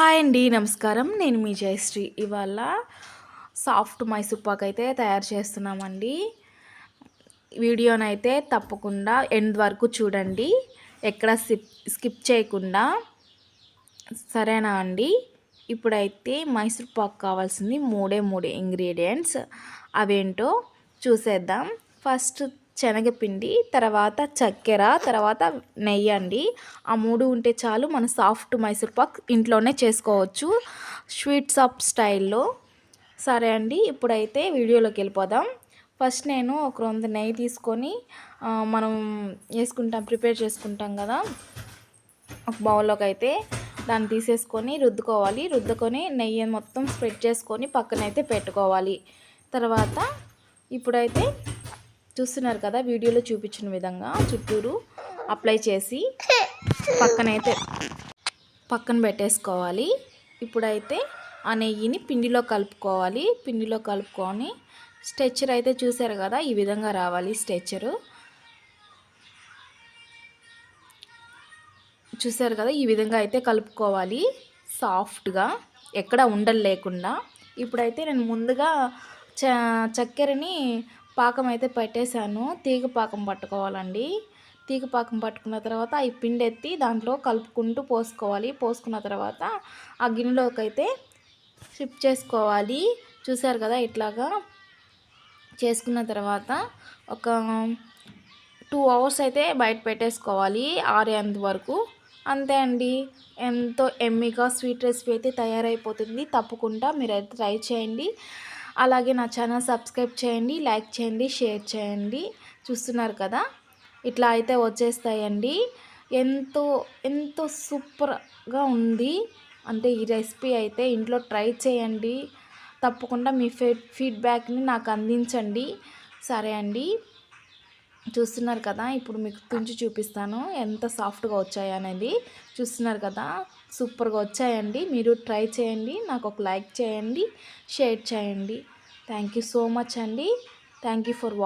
Hi అండి నమస్కారం. నేను మీ జయశ్రీ. ఇవాళ సాఫ్ట్ మైసూర్ పాక్ అయితే తయారు చేస్తున్నామండి. వీడియోనైతే తప్పకుండా ఎండ్ వరకు చూడండి. ఎక్కడ స్కిప్ స్కిప్ చేయకుండా. సరేనా అండి? ఇప్పుడైతే మైసూర్ పాక్ కావాల్సింది మూడే మూడే ఇంగ్రీడియంట్స్. అవేంటో చూసేద్దాం. ఫస్ట్ శనగపిండి తర్వాత చక్కెర తర్వాత నెయ్యి అండి ఆ మూడు ఉంటే చాలు మన సాఫ్ట్ మైసూర్ పాక్ ఇంట్లోనే చేసుకోవచ్చు. స్వీట్ షాప్ స్టైల్లో. సరే అండి ఇప్పుడైతే వీడియోలోకి వెళ్ళిపోదాం. ఫస్ట్ నేను ఒక రొంత నెయ్యి తీసుకొని మనం వేసుకుంటాం ప్రిపేర్ చేసుకుంటాం కదా. ఒక బౌల్లోకి అయితే దాన్ని తీసేసుకొని రుద్దుకోవాలి. రుద్దుకొని నెయ్యి మొత్తం స్ప్రెడ్ చేసుకొని పక్కనైతే పెట్టుకోవాలి. తర్వాత ఇప్పుడైతే చూస్తున్నారు కదా వీడియోలో చూపించిన విధంగా చుట్టూరు అప్లై చేసి పక్కనైతే పక్కన పెట్టేసుకోవాలి. ఇప్పుడైతే ఆ నెయ్యిని పిండిలో కలుపుకోవాలి. పిండిలో కలుపుకొని స్ట్రెచ్చర్ అయితే చూసారు కదా ఈ విధంగా రావాలి స్ట్రెచ్చరు చూసారు కదా ఈ విధంగా అయితే కలుపుకోవాలి సాఫ్ట్గా ఎక్కడ ఉండలు లేకుండా ఇప్పుడైతే నేను ముందుగా చ చక్కెరని పాకం అయితే పెట్టేశాను. తీగ పాకం పట్టుకోవాలండి. తీగ పాకం పట్టుకున్న తర్వాత ఈ పిండి ఎత్తి దాంట్లో కలుపుకుంటూ పోసుకోవాలి. పోసుకున్న తర్వాత ఆ గిన్నెలోకి అయితే షిఫ్ట్ చేసుకోవాలి. చూసారు కదా ఇట్లాగా చేసుకున్న తర్వాత ఒక టూ అవర్స్ అయితే బయట పెట్టేసుకోవాలి ఆరేంత వరకు. అంతే అండి. ఎంతో ఎమ్మిగా స్వీట్ రెసిపీ అయితే తయారైపోతుంది. తప్పకుండా మీరు అయితే ట్రై చేయండి. అలాగే నా ఛానల్ సబ్స్క్రైబ్ చేయండి లైక్ చేయండి షేర్ చేయండి. చూస్తున్నారు కదా? ఇట్లా అయితే వచ్చేస్తాయండి. ఎంతో ఎంతో సూపర్గా ఉంది. అంటే ఈ రెసిపీ అయితే ఇంట్లో ట్రై చేయండి. తప్పకుండా మీ ఫీడ్బ్యాక్ని నాకు అందించండి. సరే అండి. చూస్తున్నారు కదా ఇప్పుడు మీకు తుంచి చూపిస్తాను ఎంత సాఫ్ట్గా వచ్చాయి అనేది. చూస్తున్నారు కదా సూపర్గా వచ్చాయండి. మీరు ట్రై చేయండి నాకు ఒక లైక్ చేయండి షేర్ చేయండి. థ్యాంక్ యూ సో మచ్ అండి. Thank you for